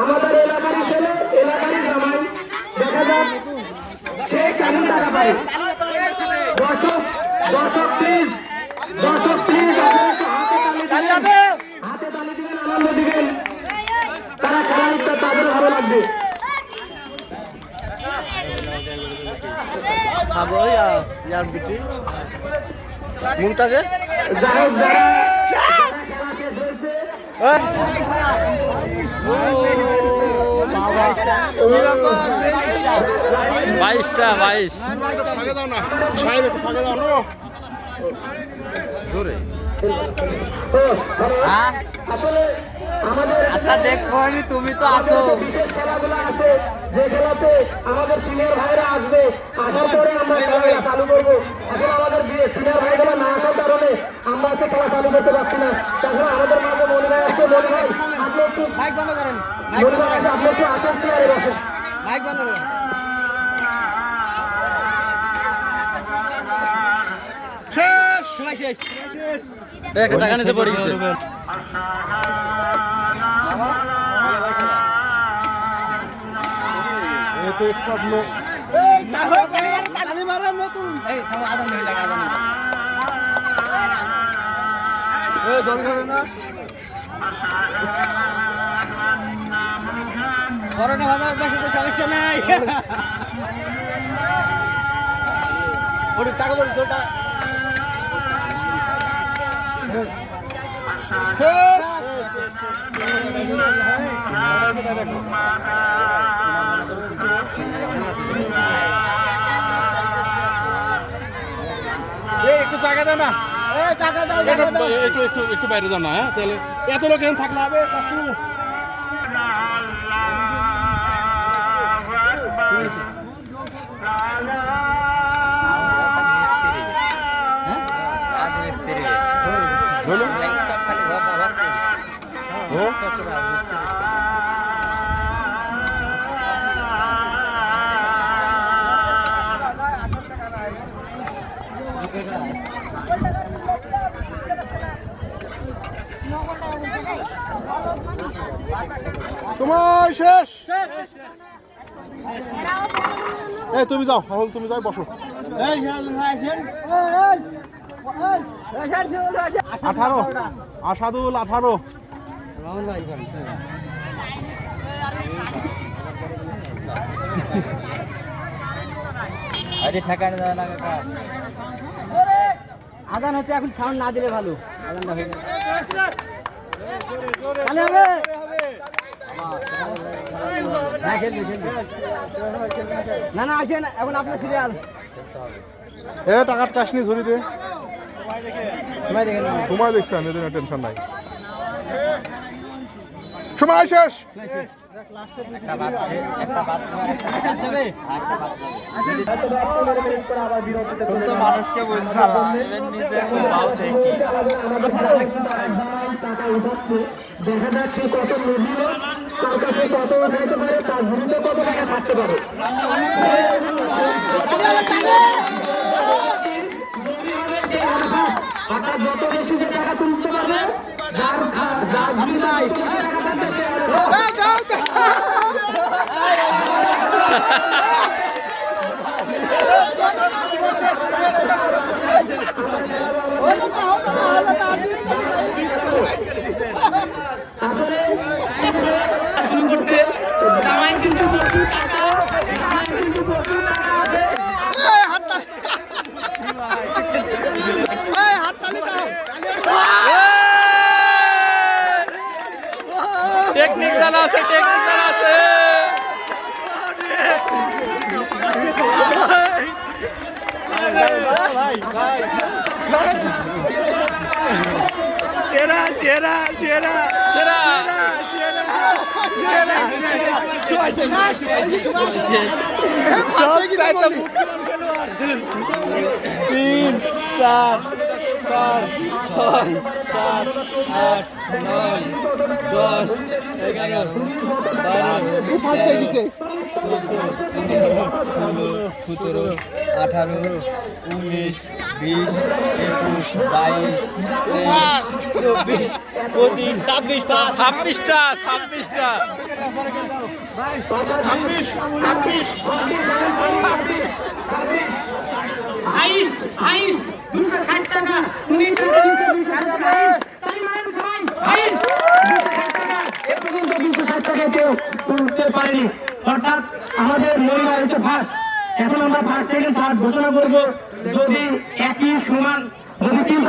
আমাদের এলাকারই ছেলে এলাকারই জামাই। দেখা যাক সে কেমন টাকা পায়। দর্শক দর্শক প্লিজ দর্শক প্লিজ হাতে তালি দিবেন আনন্দ দিবেন। তারা খেলা তাদের ভালো লাগবে। খাব ইয়ার বিটি। মুমতাজে যাই হোক যারা যারা খেলা শেষ হয়েছে বাইশটা বাইশ আচ্ছা তুমি তো আছো বিশেষ আছে যে খেলাতে আমাদের সিনিয়র ভাইরা আসবে আসার পরে আমরা খেলা চালু করব আসলে আমাদের সিনিয়র ভাইগুলো না আসার কারণে আমরা খেলা চালু করতে পারছি না তাছাড়া আমাদের মাঝে মাইক বন্ধ করেন মনি ভাই আসছে, আপনি একটু আসেন চেয়ারে বসেন মাইক বন্ধ করেন। শেষ। সময় শেষ। একটা টাকা নিতে পড়ে গেছে। এই তো এক লোক এই তাহলে তালি মারা নতুন। এই থামো আজান হয়ে যাবে আজান এই দরকার না। করোনা বাজার বেশি তো সমস্যা নাই। ওটা টাকা বলি তোটা এই একটু জায়গা দাও না। টাকা টাকা একটু একটু একটু একটু বাইরে যাও না হ্যাঁ তাহলে। এত লোক এখানে থাকলে হবে কাকু বলো ও? তোমার শেষ। এই তুমি যাও রাহুল তুমি যাও বসো। আঠারো আসাদুল আঠারো। আরে ঠেকা না না কাকা আদান হচ্ছে এখন সাউন্ড না দিলে ভালো। আদানটা হয়ে তাহলে হবে না না আসেন এখন আপনার সিরিয়াল এ টাকার ক্যাশ নিয়ে সময় দেখেন সময় দেখছি এদের টেনশন নাই। সময় শেষ। মানুষকে বলছিলাম নিজে পাও দেখি দেখা যাচ্ছে কত নদীও তার কাছে কত উঠাইতে পারে তার ঝুড়িতে কত টাকা থাকতে পারে। আপনার যত বেশি যে টাকা তুলতে পারবে সে আরও টেকনিক জানা আছে টেকনিক জানা আছে। সেরা সেরা সেরা সেরা। তিন চার। পাঁচ ছয় সাত আট নয় দশ ফার্স্ট হয়ে গেছে সতেরো আঠারো উনিশ বিশ একুশ বাইশ চব্বিশ পঁচিশ ছাব্বিশ। ছাব্বিশটা ছাব্বিশটা হাইস্ট হাইস্ট দুশো ষাট টাকা উনি টাকা দিচ্ছে দুশো ষাট টাকা তাই মানেন সবাই হাইস্ট দুশো ষাট টাকা এ দুশো কেউ উঠতে পারেনি। অর্থাৎ আমাদের মহিলা হচ্ছে ফার্স্ট এখন আমরা ফার্স্ট সেকেন্ড থার্ড ঘোষণা করব, যদি একই সমান, যদি তিনটা